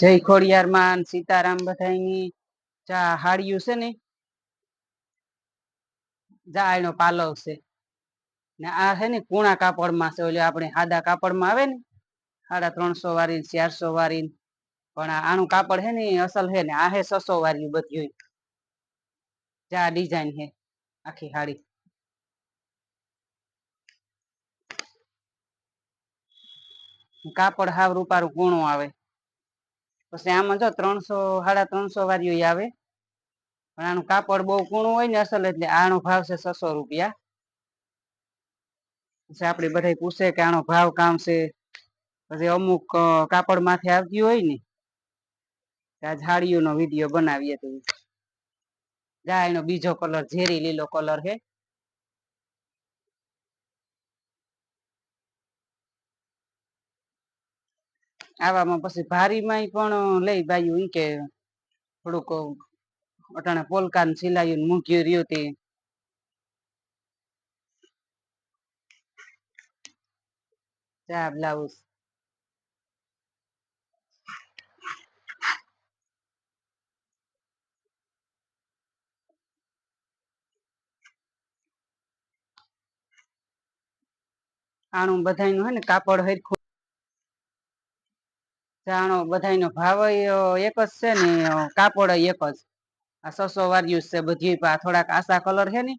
જય ખોડિયાર માં સીતારામ બધાની ચા હાડિયું છે ને? જા એનો પાલવ છે. ને આ છે ને કૂણા કાપડમાં છે, ઓલે આપણે સાદા કાપડમાં આવે ને? સાડા ત્રણસો વાળી ચારસો વાળી પણ આનું કાપડ છે ને અસલ છે ને, આ હે છસો વાળી બધું જા ડિઝાઇન હે આખી હાડી. કાપડ હાવ રૂપારું કૂણું આવે. પછી આમાં જો ત્રણસો, સાડા ત્રણસો વાળી આવે. પણ આનું કાપડ બહુ કૂણું હોય ને અસલ એટલે આનો ભાવ છે છસો રૂપિયા. પછી આપણે બધા પૂછે કે આનો ભાવ કામ છે? પછી અમુક કાપડમાંથી આવતી હોય ને આ ઝાડીઓનો વીડિયો બનાવીએ તો એનો બીજો કલર ઝેરી લીલો કલર છે. આવામાં પછી ભારીમાંય પણ લઈ બાયું ઈ કે થોડુંક અટાણે પોલકાન સિલાયું મૂક્યું રહ્યું તે. ચા બ્લાઉઝ આણું બધાયનું હે ને કાપડ હરખું જાણો, બધાયનો ભાવ એક જ છે ને કાપડ એક જ. આ સસો વાર્યું છે બધી થોડાક આશા કલર છે ને.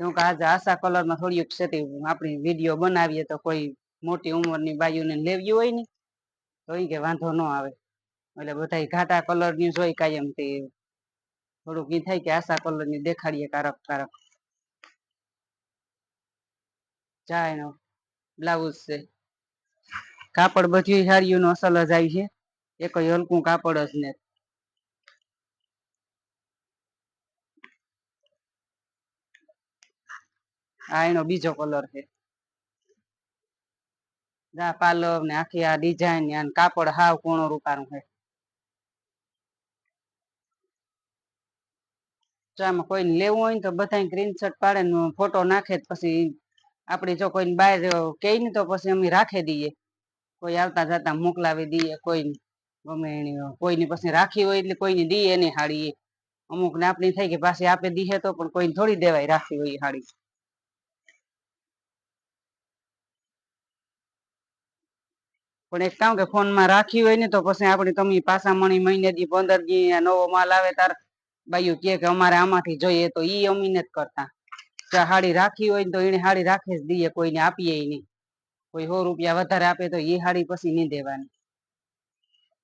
હું કે આજે આશા કલરમાં થોડીક છે આપણી વીડિયો બનાવીએ તો કોઈ મોટી ઉંમરની બાયુને લેવી હોય ને, તો એ કે વાંધો ન આવે. એટલે બધા ઘાટા કલરની જોઈ કાયમ તે. થોડુંક એ થાય કે આશા કલરની દેખાડીએ કારક કારક. જાય નો બ્લાઉઝ છે. કાપડ બધી સાડીઓ નો અસલ જ આવી છે. એક હલકું કાપડ જ ને. આ એનો બીજો કલર છે. જા પાલવ ને આખી આ ડિઝાઇન ને કાપડ હાવ કોણો રૂપારું છે. જો આમાં કોઈને લેવું હોય ને તો બધા સ્ક્રીનશોટ પાડે ને ફોટો નાખે પછી આપણે જો કોઈને બહાર કહે ને તો પછી અમે રાખી દઈએ. કોઈ આવતા જતા મોકલાવી દઈએ કોઈ ગમે એની, કોઈની પછી રાખી હોય એટલે કોઈને દઈએ એની હાડી અમુક ને આપણી થાય કે પાછી આપે દીહે તો પણ કોઈને થોડી દેવાય રાખી હોય હાડી. પણ એક કામ કે ફોનમાં રાખી હોય ને તો પછી આપણે તમે પાછા મણી મહિને દી પંદર દી નવો માલ આવે તાર. બાઈઓ કે અમારે આમાંથી જોઈએ તો ઈ અમીને જ કરતા. હાડી રાખી હોય ને તો એને હાડી રાખી જ દઈએ કોઈને આપીએ નહીં. કોઈ સો રૂપિયા વધારે આપે તો એ હાડી પછી નહીં દેવાની.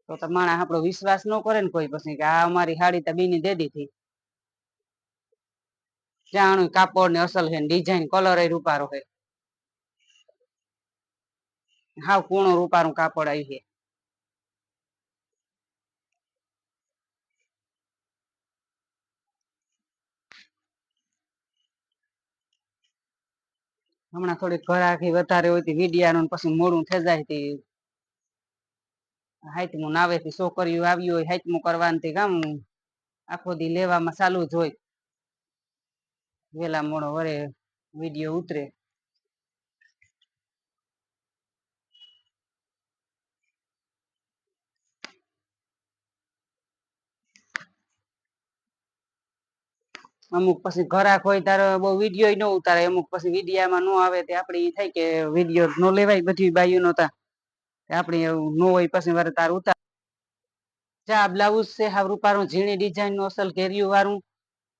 તો તમારે આપણો વિશ્વાસ ન કરે ને કોઈ પછી કે આ અમારી હાડી તો બીની દે દીધી જાણું કાપડ ને અસલ છે ડિઝાઇન કલર એ રૂપારો છે હાવ કૂણું રૂપારું કાપડ આવી છે હમણાં થોડીક ઘરાકી વધારે હોય તે વિડિયાનું પછી મોડું થઈ જાય તે. હાથમું નાવેથી છોકરીઓ આવી હોય હાથમું કરવાની કામ. આખો દી લેવામાં ચાલુ જ હોય. વેલા મોડો વરે વીડિયો ઉતરે. અમુક પછી ઘરાક હોય તારે બહુ વીડિયો ન ઉતારે, અમુક પછી વિડીયામાં ન આવે તે આપણે એ થાય કે વીડિયો ન લેવાય બધી બાયું નતા આપણે એવું ન હોય પછી વારે તાર ઉતાર. જા બ્લાઉઝ છે હાવ રૂપારું ઝીણી ડિઝાઇનનું અસલ ઘેરિયું વાળું.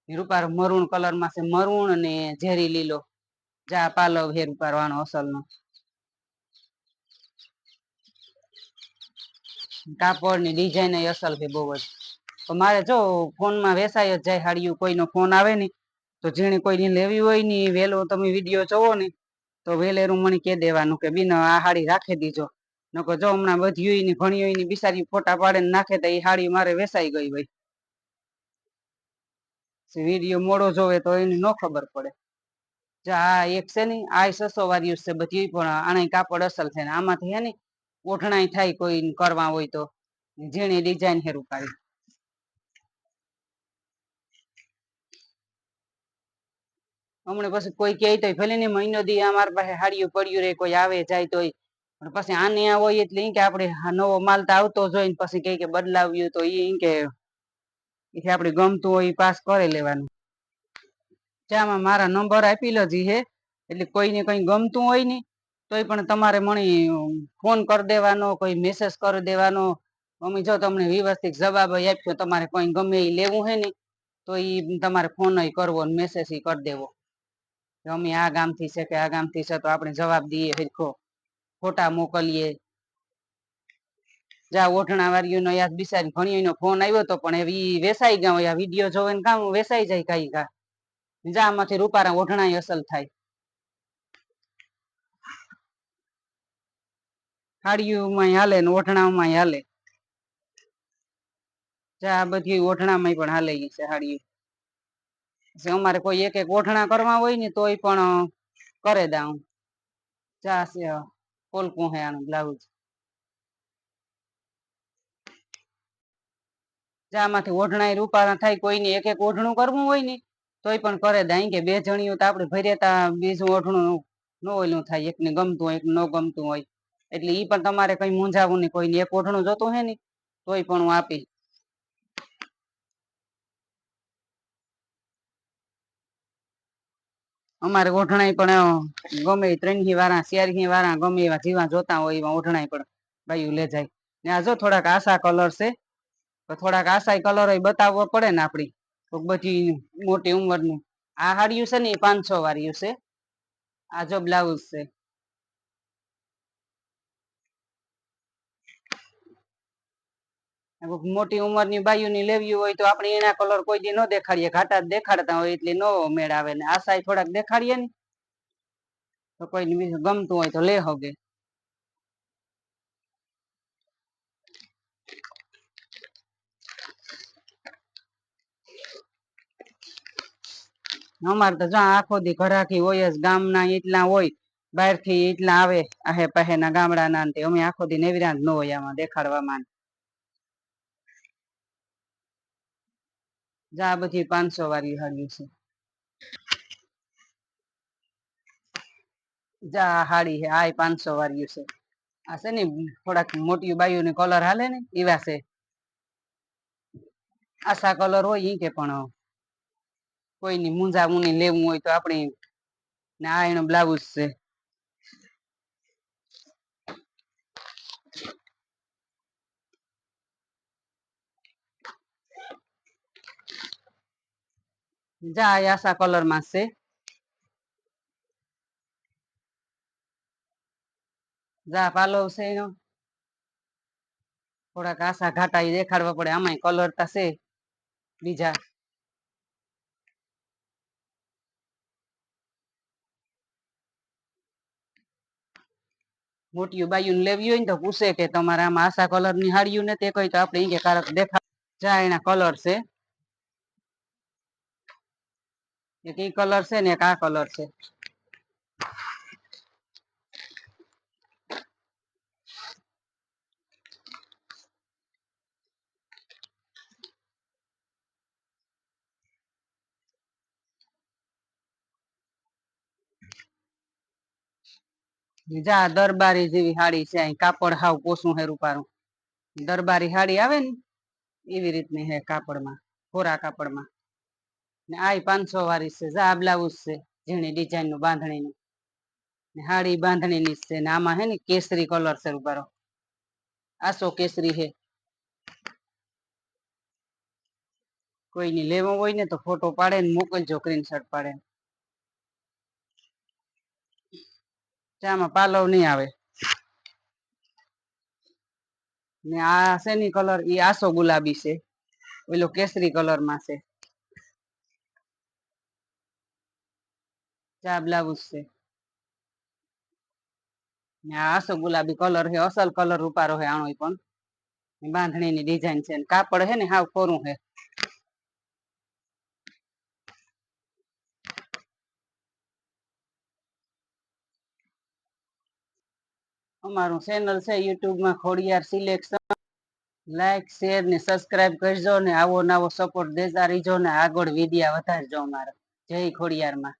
રૂપારું મરૂણ કલરમાં છે મરૂણ અને ઝેરી લીલો. જા પાલવ હે રૂપારવાનો અસલ નો કાપડની ડિઝાઇન અસલ છે બહુ જ. તો મારે જો ફોનમાં વેસાય જ જાય હાડિયું, કોઈનો ફોન આવે ને, તો જેને કોઈની લેવી હોય ને, ઈ વહેલો તમે વીડિયો જોવો ને, તો વેલેરું મને કહી દેવાનું કે, બીન, આ હાડી રાખી દીજો. નકો જો હમણાં વધ્યું ને ભણ્યું ને, બિચારી ફોટા પાડે નાખે તો એ હાડી મારે વેસાઈ ગઈ હોય. વીડિયો મોડો જોવે તો એને ન ખબર પડે. આ એક છે ને, આ સસો વાર્યું છે બધી, પણ આને કાપડ અસલ છે ને, આમાંથી હે ને ઓઠણાઈ થાય કોઈ કરવા હોય તો. ઝીણી ડિઝાઇન હેરું રૂપારી હમણાં પછી કોઈ કહે તો ભલે ને મહિનો દી અમાર પાસે હાડિયું પડ્યું રહે કોઈ આવે, જાય તોય. પણ પછી આને આ હોય એટલે કે આપણે નવો માલ તો આવતો જોઈને પછી કઈ કે બદલાવ્યું તો ઈ કે આપણે ગમતું હોય એ પાસ કરી લેવાનું. ચામાં મારા નંબર આપી લજી હે, એટલે કોઈને કઈ ગમતું હોય ને, તોય પણ તમારે મણી ફોન કરી દેવાનો, કોઈ મેસેજ કરી દેવાનો. મમ્મી જો તમને વ્યવસ્થિત જવાબ આપ્યો, તમારે કોઈ ગમે એ લેવું હે ને, તો ઈ તમારે ફોન કરવો મેસેજ કરી દેવો. અમે આ ગામથી છે કે આ ગામથી છે તો આપણે જવાબ દઈએ હરખો ફોટા મોકલીએ. જા, ઓઢણા વાળીઓનો યાદ બિસારી ઘણીનો ફોન આવ્યો તો પણ એવી વેસાઈ ગયા હોય વીડિયો જોવે ને કામ વેસાઈ જાય કઈ કા જા, આમાંથી રૂપારા ઓઢણા અસલ થાય. હાડિયુંમાં હાલે ને ઓઢણામાં હાલે. જા, આ બધી ઓઢણામાં પણ હાલે છે હાડિયું અમારે કોઈ એક એક ઓઢણા કરવા હોય ને તોય પણ કરે દાઉં ચા કોલકું હે આનું બ્લાઉઝ. જામાંથી ઓઢણા રૂપારા થાય, કોઈને એક એક ઓઢણું કરવું હોય ને, તોય પણ કરે દાઈ કે બે જણીઓ તો આપણે ભર્યા બીજું ઓઢણું ન ઓલું થાય. એકને ગમતું હોય એક ન ગમતું હોય. એટલે ઈ પણ તમારે કઈ મૂંઝાવું નહીં કોઈને એક ઓઢણું જોતું હે ને, તોય પણ હું આપી અમારે ઓઢણાય પણ ગમે ત્રણહી વાળા ચારહી વાળા ગમે એવા જીવા જોતા હોય એવા ઓઢણાઈ પણ, ભાઈ લે જાય ને આ જો થોડાક આશા કલર છે, તો થોડાક આશા કલર બતાવવો પડે ને આપડી તો બધી મોટી ઉંમરનું. આ હાડિયું છે ને, એ પાંચસો વાળ્યું છે. આ જો બ્લાઉઝ છે. મોટી ઉંમરની બાયુની લેવી હોય તો આપણે એના કલર કોઈ દી ન દેખાડીએ, ઘાટા જ દેખાડતા હોય એટલે નો મેળ આવે ને. આશા થોડાક દેખાડીએ ને, તો કોઈ ગમતું હોય તો લે હોગે. અમારે તો જ્યાં આખો દી ઘરાકી હોય જ, ગામના એટલા હોય બહારથી એટલા આવે આહે પાહે ના ગામડાના અમે આખો દી નેવિરાંત જ ન હોય આમાં દેખાડવામાં જા બધી પાંચસો વાળી હાડી છે. જા હાડી હે આ પાંચસો વાળી છે. આ છે ને થોડાક મોટી બાયુ ને કલર હાલે ને, એવા છે. આશા કલર હોય ઈ કે પણ કોઈની મૂંઝા મુની લેવું હોય તો આપણે ને આ એનો બ્લાઉઝ છે. જા આ આશા કલરમાં છે જા પાલવ છે એનો થોડાક આશા ઘાટા ઈ દેખાડવા પડે આમાંય કલર તા છે બીજા મોટી બાયું લેવી હોય ને તો પૂછે કે તમારે આમાં આશા કલરની હાડિયું ને તે કઈ તો આપણે ઈ કે કારક દેખા જા એના કલર છે એક ઈ કલર છે ને આ કલર છે. જા દરબારી જેવી હાડી છે, અહીં કાપડ હાવ કોસું હે રૂપારું. દરબારી હાડી આવે ને, એવી રીતની હે કાપડમાં ખોરા કાપડમાં. ને આ પાંચસો વાળી છે, જા બ્લાઉઝ છે, ઝીણી ડિઝાઇનનું બાંધણીનું. ને હાડી બાંધણીની છે ને આમાં હે ને કેસરી કલર છે ઉભારો આસો કેસરી હે. કોઈની લેવો હોય ને તો ફોટો પાડે ને મોકલજો સ્ક્રીનશોટ પાડે. ચામાં પાલવ નહીં આવે. ને આ શેની કલર ઈ આસો ગુલાબી છે. ઓલો કેસરી કલરમાં છે. ચા બ્લાઉઝ છે. ને આ આસો ગુલાબી કલર હે, અસલ કલર રૂપારો હે આણો પણ. બાંધણીની ડિઝાઇન છે ને કાપડ હે ને હાવ કોરું હે. અમારું ચેનલ છે યુટ્યુબમાં ખોડિયાર સિલેક્શન લાઈક શેર ને સબસ્ક્રાઇબ કરજો ને આવો નવો સપોર્ટ દેતા રહીજો ને આગળ વિડિયા વધારજો અમારા. જય ખોડિયાર માં